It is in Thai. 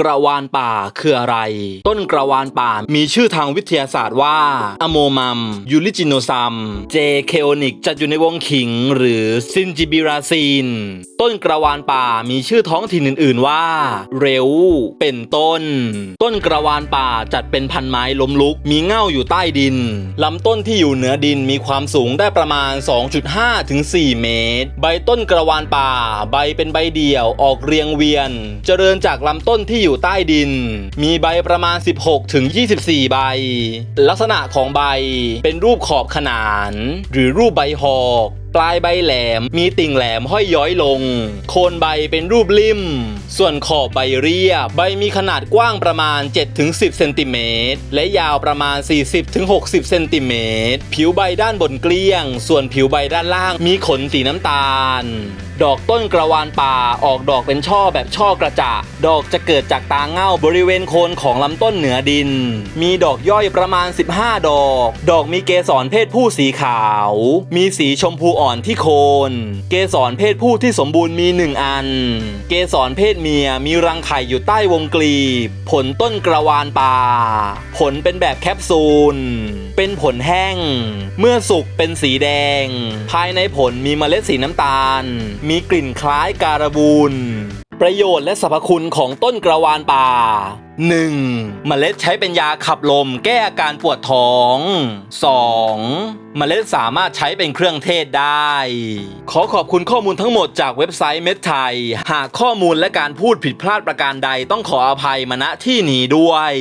กระวานป่าคืออะไร ต้นกระวานป่ามีชื่อทางวิทยาศาสตร์ว่าอะโมมัมยูริจิโนซัม เจเคโอนิกจัดอยู่ในวงขิง หรือซินจิบิราซีน ต้นกระวานป่ามีชื่อท้องถิ่นอื่น ๆ ว่า เรวเป็นต้น ต้นกระวานป่าจัดเป็นพันไม้ล้มลุก มีเง่าอยู่ใต้ดิน ลำต้นที่อยู่เหนือดินมีความสูงได้ประมาณ 2.5 ถึง 4 เมตร ใบต้นกระวานป่า ใบเป็นใบเดี่ยวออกเรียงเวียน เจริญจากลำต้นที่อยู่ใต้ดิน มีใบประมาณ 16ถึง24 ใบ ลักษณะของใบเป็นรูปขอบขนาน หรือรูปใบหอกปลายใบแหลมมีติ่งแหลมห้อยย้อยลง โคนใบเป็นรูปลิ่ม ส่วนขอบใบเรียบ ใบมีขนาดกว้างประมาณ 7-10 เซนติเมตร และยาวประมาณ 40-60 เซนติเมตร ผิวใบด้านบนเกลี้ยง ส่วนผิวใบด้านล่างมีขนสีน้ำตาล ดอกต้นกระวานป่าออกดอกเป็นช่อแบบช่อกระจะดอกจะเกิดจากตาเง่าบริเวณโคนของลำต้นเหนือดิน มีดอกย่อยประมาณ 15 ดอก ดอกมีเกสรเพศผู้สีขาว มีสีชมพูอ่อนที่โคน เกสรเพศผู้ที่สมบูรณ์มี 1 อัน เกสรเพศเมียมีรังไข่อยู่ใต้วงกลีบ ผลต้นกระวานป่า ผลเป็นแบบแคปซูล เป็นผลแห้ง เมื่อสุกเป็นสีแดง ภายในผลมีเมล็ดสีน้ำตาลมีกลิ่นคล้ายการบูนประโยชน์และสรรพคุณของต้นกระวานป่า 1. เมล็ดใช้เป็นยาขับลมแก้อาการปวดท้อง 2. เมล็ดสามารถใช้เป็นเครื่องเทศได้ ขอขอบคุณข้อมูลทั้งหมดจากเว็บไซต์เม็ดไทย หากข้อมูลและการพูดผิดพลาดประการใดต้องขออภัยมาณที่นี้ด้วย